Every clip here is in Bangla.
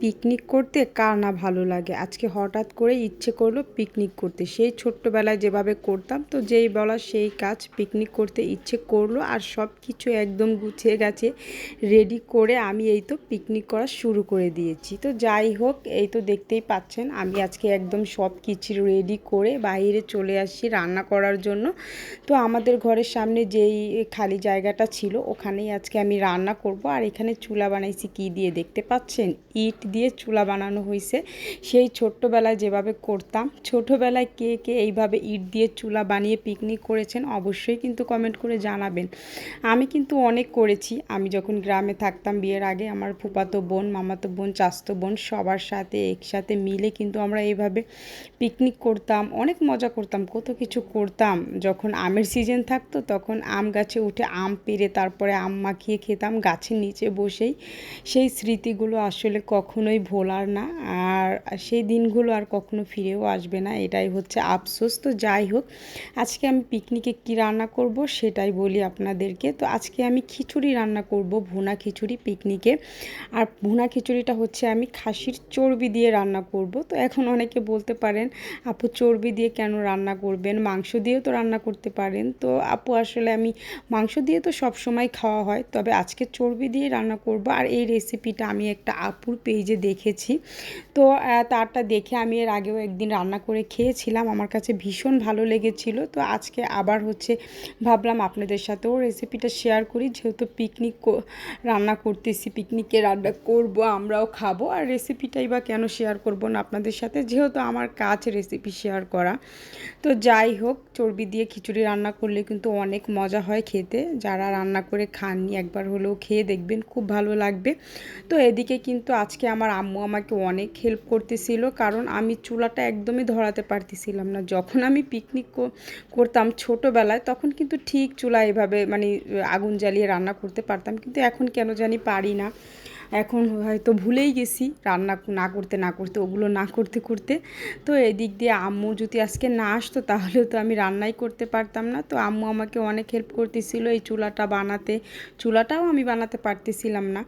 পিকনিক করতে কার না ভালো লাগে? আজকে হঠাৎ করে ইচ্ছে করল পিকনিক করতে। সেই ছোট্টবেলায় যেভাবে করতাম, তো যেই বলা সেই কাজ পিকনিক করতে ইচ্ছে করল আর সব কিছু একদম গুছিয়ে গেছে রেডি করে আমি এই তো পিকনিক করা শুরু করে দিয়েছি। তো যাই হোক, এই তো দেখতেই পাচ্ছেন, আমি আজকে একদম সব কিছু রেডি করে বাইরে চলে আসি রান্না করার জন্য। তো আমাদের ঘরের সামনে যেই খালি জায়গাটা ছিল, ওখানেই আজকে আমি রান্না করব। আর এখানে চুলা বানাইছি কি দিয়ে দেখতে পাচ্ছেন? ইট দিয়ে চুলা বানানো হয়েছে সেই ছোট্টবেলায় যেভাবে করতাম ছোটোবেলায় কে কে এইভাবে ইট দিয়ে চুলা বানিয়ে পিকনিক করেছেন অবশ্যই কিন্তু কমেন্ট করে জানাবেন। আমি কিন্তু অনেক করেছি। আমি যখন গ্রামে থাকতাম বিয়ের আগে আমার ফুপাতো বোন, মামাতো বোন চাস্তো বোন সবার সাথে একসাথে মিলে কিন্তু আমরা এইভাবে পিকনিক করতাম, অনেক মজা করতাম, কত কিছু করতাম। যখন আমের সিজন থাকতো তখন আম গাছে উঠে আম পেরে তারপরে আম মাখিয়ে খেতাম, গাছের নিচে বসেই সেই স্মৃতিগুলো আসলে কখনোই ভোলার না। আর সেই দিনগুলো আর কখনো ফিরেও আসবে না। এটাই হচ্ছে আফসোস। তো যাই হোক, আজকে আমি পিকনিকে কি রান্না করব সেটাই বলি আপনাদেরকে। তো আজকে আমি খিচুড়ি রান্না করব, ভুনা খিচুড়ি পিকনিকে। আর ভুনা খিচুড়িটা হচ্ছে আমি খাসির চর্বি দিয়ে রান্না করব। তো এখন অনেকে বলতে পারেন, আপু, চর্বি দিয়ে কেন রান্না করবেন? মাংস দিয়েও তো রান্না করতে পারেন। তো আপু, আসলে আমি মাংস দিয়ে তো সব সময় খাওয়া হয়, তবে আজকে চর্বি দিয়ে রান্না করব। আর এই রেসিপিটা আমি একটা আপুর পেজে দেখেছি। তো তারটা দেখে আমি এর আগেও একদিন রান্না করে খেয়েছিলাম। আমার কাছে ভীষণ ভালো লেগেছিল। তো, আজকে আবার হচ্ছে ভাবলাম আপনাদের সাথেও রেসিপিটা শেয়ার করি। যেহেতু পিকনিক রান্না করতেছি পিকনিকে রান্না করব, আমরাও খাব। আর রেসিপিটাই বা কেন শেয়ার করব না আপনাদের সাথে? যেহেতু আমার কাজ রেসিপি শেয়ার করা। তো, যাই হোক, চর্বি দিয়ে খিচুড়ি রান্না করলে কিন্তু অনেক মজা হয় খেতে। যারা রান্না করে খাননি, একবার হলেও খেয়ে দেখবেন, খুব ভালো লাগবে। তো, এদিকে কিন্তু আজকে আমার আম্মু আমাকে অনেক হেল্প করতেছিল, কারণ আমি চুলাটা একদমই ধরাতে পারতেছিলাম না। যখন আমি পিকনিক করতাম ছোটোবেলায়, তখন কিন্তু ঠিক চুলা এভাবে মানে আগুন জ্বালিয়ে রান্না করতে পারতাম, কিন্তু এখন কেন জানি পারি না। এখন হয়তো ভুলেই গেছি রান্না না করতে না করতে, ওগুলো না করতে করতে। তো এদিক দিয়ে আম্মু যদি আজকে না আসতো তাহলে তো আমি রান্নাই করতে পারতাম না। তো আম্মু আমাকে অনেক হেল্প করতেছিল এই চুলাটা বানাতে। চুলাটাও আমি বানাতে পারতেছিলাম না।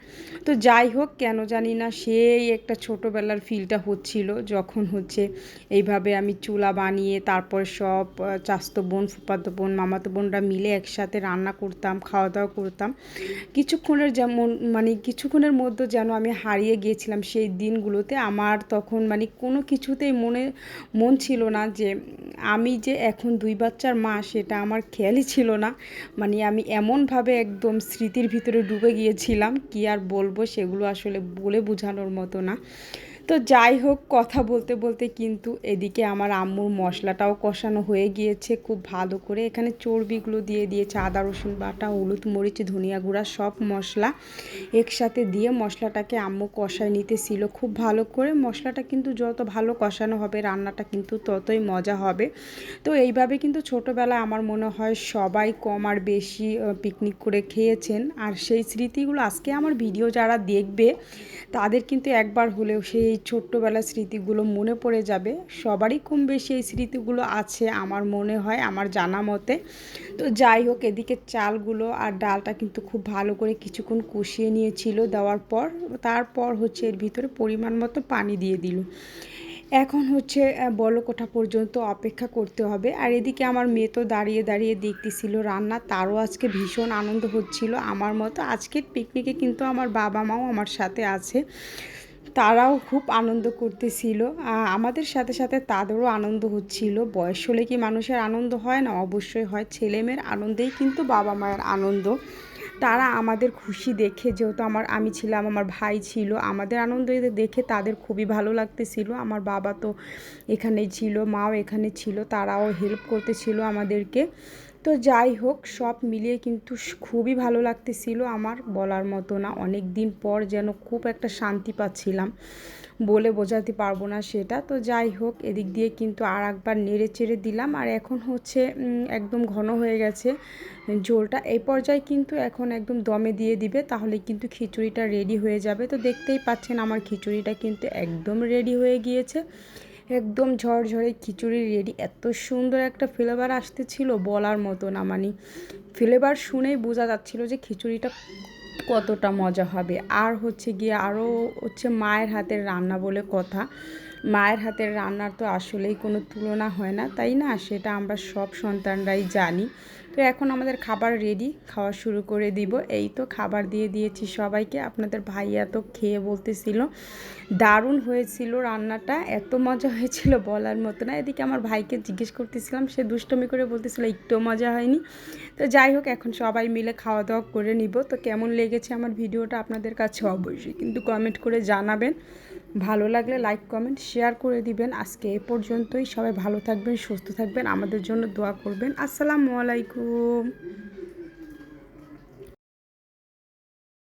তো যাই হোক, কেন জানি না সেই একটা ছোটোবেলার ফিলটা হচ্ছিল যখন হচ্ছে এইভাবে আমি চুলা বানিয়ে তারপর সব চাস্তো বোন ফুপাতো বোন, মামাতো বোনরা মিলে একসাথে রান্না করতাম খাওয়া দাওয়া করতাম। কিছুক্ষণের যেমন মানে কিছুক্ষণের মধ্যে মধ্যে যেন আমি হারিয়ে গিয়েছিলাম সেই দিনগুলোতে, আমার তখন মানে কোনো কিছুতেই মনে, মন ছিল না যে আমি যে এখন দুই বাচ্চার মা সেটা আমার খেয়ালই ছিল না। মানে আমি এমনভাবে একদম স্মৃতির ভিতরে ডুবে গিয়েছিলাম, কি আর বলব সেগুলো আসলে বলে বোঝানোর মতো না। তো যাই হোক, কথা বলতে বলতে কিন্তু এদিকে আমার আম্মুর মশলাটাও কষানো হয়ে গিয়েছে। খুব ভালো করে এখানে চর্বিগুলো দিয়ে দিয়েছে, আদা, রসুন বাটা, হলুদ, মরিচ, ধনিয়া গুঁড়া, সব মশলা একসাথে দিয়ে মশলাটাকে আম্মু কষায় নিতেছিল। খুব ভালো করে মশলাটা কিন্তু যত ভালো কষানো হবে, রান্নাটা কিন্তু ততই মজা হবে। তো এইভাবে কিন্তু ছোটোবেলায় আমার মনে হয় সবাই কম আর বেশি পিকনিক করে খেয়েছেন। আর সেই স্মৃতিগুলো আজকে আমার ভিডিও যারা দেখবে, তাদের কিন্তু একবার হলেও সেই ছোট্টবেলার স্মৃতিগুলো মনে পড়ে যাবে। সবারই কম বেশি এই স্মৃতিগুলো আছে আমার মনে হয়, আমার জানা মতে। তো যাই হোক, এদিকে চালগুলো আর ডালটা কিন্তু খুব ভালো করে কিছুক্ষণ কষিয়ে নিয়েছিল, দেওয়ার পর তারপর হচ্ছে এর ভিতরে পরিমাণ মতো পানি দিয়ে দিল। এখন হচ্ছে বলকোঠা পর্যন্ত অপেক্ষা করতে হবে। আর এদিকে আমার মেয়ে তো দাঁড়িয়ে দাঁড়িয়ে দেখতেছিল, রান্না তারও আজকে ভীষণ আনন্দ হচ্ছিল আমার মতো। আজকের পিকনিকে কিন্তু আমার বাবা মাও আমার সাথে আছে। তারাও খুব আনন্দ করতেছিল। আমাদের সাথে সাথে তাদেরও আনন্দ হচ্ছিল। বয়স হলে কি মানুষের আনন্দ হয় না? অবশ্যই হয়। ছেলেমেয়ের আনন্দেই কিন্তু বাবা মায়ের আনন্দ। তারা আমাদের খুশি দেখে, যেহেতু আমার, আমি ছিলাম, আমার ভাই ছিল, আমাদের আনন্দ দেখে তাদের খুবই ভালো লাগতেছিল। আমার বাবা তো এখানেই ছিল, মাও এখানে ছিল, তারাও হেল্প করতেছিল আমাদেরকে। তো যাই হোক, সব মিলিয়ে কিন্তু খুবই ভালো লাগতেছিল আমার বলার মতো না। অনেক দিন পর যেন খুব একটা শান্তি পাচ্ছিলাম বলে বোঝাতে পারব না সেটা। তো যাই হোক, এদিক দিয়ে কিন্তু আর একবার নেড়ে চেড়ে দিলাম। আর এখন হচ্ছে একদম ঘন হয়ে গেছে ঝোলটা। এই পর্যায়ে কিন্তু এখন একদম দমে দিয়ে দিবে, তাহলে কিন্তু খিচুড়িটা রেডি হয়ে যাবে। তো দেখতেই পাচ্ছেন, আমার খিচুড়িটা কিন্তু একদম রেডি হয়ে গিয়েছে। একদম ঝরঝরে খিচুড়ি রেডি এত সুন্দর একটা ফ্লেভার আসতেছিল বলার মতো না মানে ফ্লেভার শুনেই বোঝা যাচ্ছিল যে খিচুড়িটা কতটা মজা হবে। আর হচ্ছে গিয়ে আরও হচ্ছে মায়ের হাতের রান্না বলে কথা। মায়ের হাতের রান্নার তো আসলেই কোনো তুলনা হয় না, তাই না? সেটা আমরা সব সন্তানরাই জানি। তো এখন আমাদের খাবার রেডি খাওয়া শুরু করে দিব। এই তো খাবার দিয়ে দিয়েছি সবাইকে। আপনাদের ভাইয়া তো খেয়ে বলতেছিল, দারুণ হয়েছিল রান্নাটা। এত মজা হয়েছিল বলার মতো না। এদিকে আমার ভাইকে জিজ্ঞেস করতেছিলাম, সে দুষ্টমি করে বলতেছিল, একটু মজা হয়নি? তো যাই হোক, এখন সবাই মিলে খাওয়া দাওয়া করে নিব। তো কেমন লেগেছে আমার ভিডিওটা আপনাদের কাছে অবশ্যই কিন্তু কমেন্ট করে জানাবেন। ভালো লাগলে লাইক কমেন্ট শেয়ার করে দিবেন। আজকে এ পর্যন্তই। সবাই ভালো থাকবেন, সুস্থ থাকবেন। আমাদের জন্য দোয়া করবেন। আসসালামু আলাইকুম।